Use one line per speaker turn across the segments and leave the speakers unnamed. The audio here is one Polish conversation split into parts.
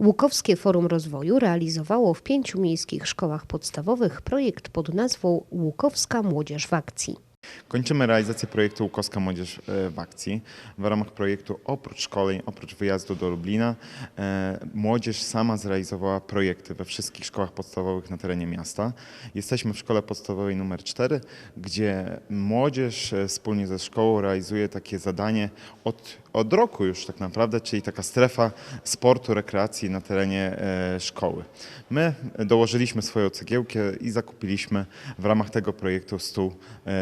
Łukowskie Forum Rozwoju realizowało w pięciu miejskich szkołach podstawowych projekt pod nazwą Łukowska Młodzież w Akcji.
Kończymy realizację projektu Łukowska Młodzież e, w akcji. W ramach projektu oprócz szkoleń, oprócz wyjazdu do Lublina, e, młodzież sama zrealizowała projekty we wszystkich szkołach podstawowych na terenie miasta. Jesteśmy w szkole podstawowej numer 4, gdzie młodzież e, wspólnie ze szkołą realizuje takie zadanie od, od roku już tak naprawdę, czyli taka strefa sportu, rekreacji na terenie szkoły. My dołożyliśmy swoją cegiełkę i zakupiliśmy w ramach tego projektu stół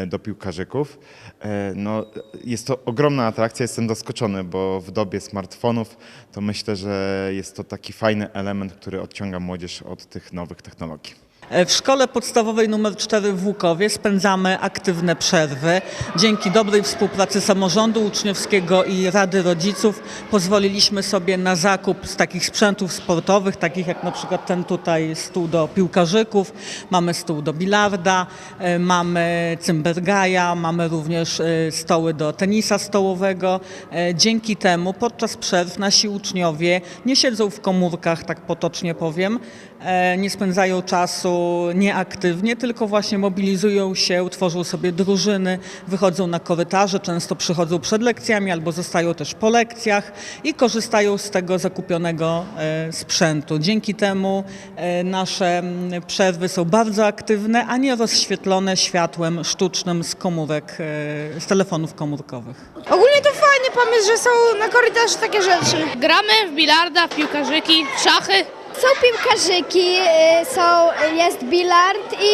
do piłkarzyków. E, No, jest to ogromna atrakcja, jestem zaskoczony, bo w dobie smartfonów to myślę, że jest to taki fajny element, który odciąga młodzież od tych nowych technologii.
W szkole podstawowej nr 4 w Łukowie spędzamy aktywne przerwy. Dzięki dobrej współpracy samorządu uczniowskiego i Rady Rodziców pozwoliliśmy sobie na zakup z takich sprzętów sportowych, takich jak na przykład ten tutaj stół do piłkarzyków, mamy stół do bilarda, e, mamy cymbergaja, mamy również e, stoły do tenisa stołowego. E, Dzięki temu podczas przerw nasi uczniowie nie siedzą w komórkach, tak potocznie powiem, e, nie spędzają czasu nieaktywnie, tylko właśnie mobilizują się, tworzą sobie drużyny, wychodzą na korytarze, często przychodzą przed lekcjami albo zostają też po lekcjach i korzystają z tego zakupionego e, sprzętu. Dzięki temu e, nasze przerwy są bardzo aktywne, a nie rozświetlone światłem sztucznym z komórek, e, z telefonów komórkowych.
Ogólnie to fajny pomysł, że są na korytarzu takie rzeczy.
Gramy w bilarda, w piłkarzyki, w szachy.
Są piłkarzyki, y, są, jest bilard i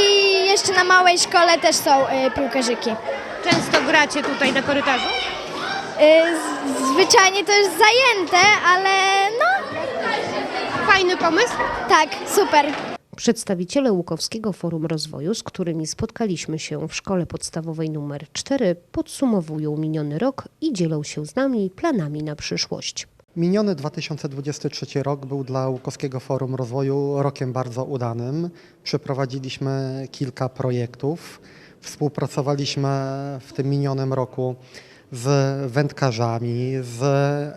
jeszcze na małej szkole też są y, piłkarzyki.
Często gracie tutaj na korytarzu?
Y, Zwyczajnie to jest zajęte, ale no
Fajny pomysł.
tak, super.
Przedstawiciele Łukowskiego Forum Rozwoju, z którymi spotkaliśmy się w szkole podstawowej numer 4, podsumowują miniony rok i dzielą się z nami planami na przyszłość.
Miniony 2023 rok był dla Łukowskiego Forum Rozwoju rokiem bardzo udanym. Przeprowadziliśmy kilka projektów. Współpracowaliśmy w tym minionym roku z wędkarzami, z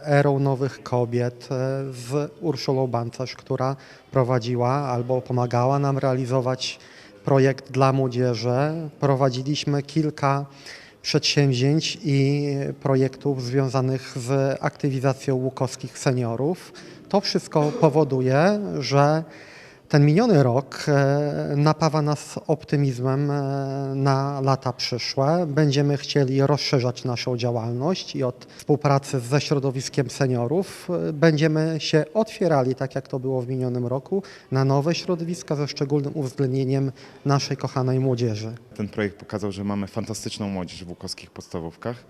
Erą Nowych Kobiet, z Urszulą Bancerz, która prowadziła albo pomagała nam realizować projekt dla młodzieży. Prowadziliśmy kilka przedsięwzięć i projektów związanych z aktywizacją łukowskich seniorów. To wszystko powoduje, że ten miniony rok e, napawa nas optymizmem e, na lata przyszłe. Będziemy chcieli rozszerzać naszą działalność i od współpracy ze środowiskiem seniorów e, będziemy się otwierali, tak jak to było w minionym roku, na nowe środowiska ze szczególnym uwzględnieniem naszej kochanej młodzieży.
Ten projekt pokazał, że mamy fantastyczną młodzież w łukowskich podstawówkach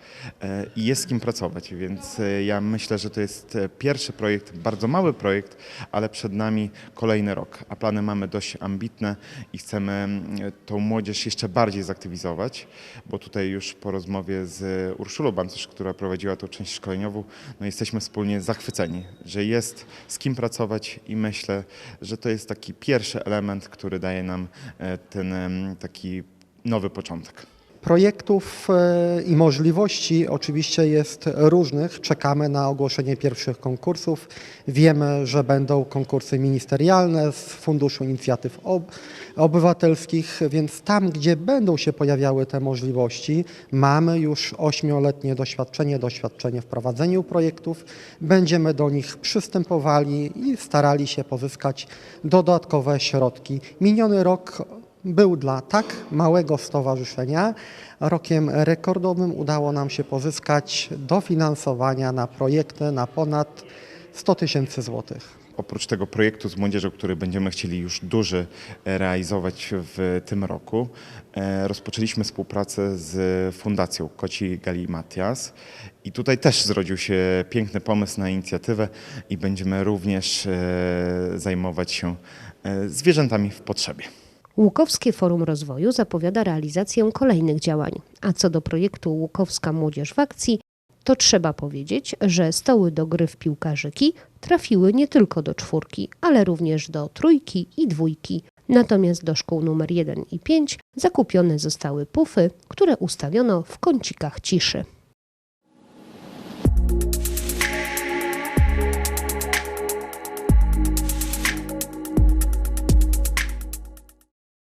i jest z kim pracować, więc ja myślę, że to jest pierwszy projekt, bardzo mały projekt, ale przed nami kolejny rok, a plany mamy dość ambitne i chcemy mm, tą młodzież jeszcze bardziej zaktywizować, bo tutaj już po rozmowie z Urszulą Bancerz, która prowadziła tą część szkoleniową, no jesteśmy wspólnie zachwyceni, że jest z kim pracować i myślę, że to jest taki pierwszy element, który daje nam e, ten em, taki nowy początek.
Projektów e, i możliwości oczywiście jest różnych. Czekamy na ogłoszenie pierwszych konkursów. Wiemy, że będą konkursy ministerialne z Funduszu Inicjatyw Ob- Obywatelskich, więc tam, gdzie będą się pojawiały te możliwości, mamy już ośmioletnie doświadczenie, doświadczenie w prowadzeniu projektów. Będziemy do nich przystępowali i starali się pozyskać dodatkowe środki. Miniony rok był dla tak małego stowarzyszenia rokiem rekordowym. Udało nam się pozyskać dofinansowania na projekty na ponad 100 tysięcy złotych.
Oprócz tego projektu z młodzieżą, który będziemy chcieli już duży e, realizować w tym roku, e, rozpoczęliśmy współpracę z Fundacją Koci Gali Matias i tutaj też zrodził się piękny pomysł na inicjatywę i będziemy również e, zajmować się zwierzętami w potrzebie.
Łukowskie Forum Rozwoju zapowiada realizację kolejnych działań. A co do projektu Łukowska Młodzież w Akcji, to trzeba powiedzieć, że stoły do gry w piłkarzyki trafiły nie tylko do czwórki, ale również do trójki i dwójki. Natomiast do szkół numer 1 i 5 zakupione zostały pufy, które ustawiono w kącikach ciszy.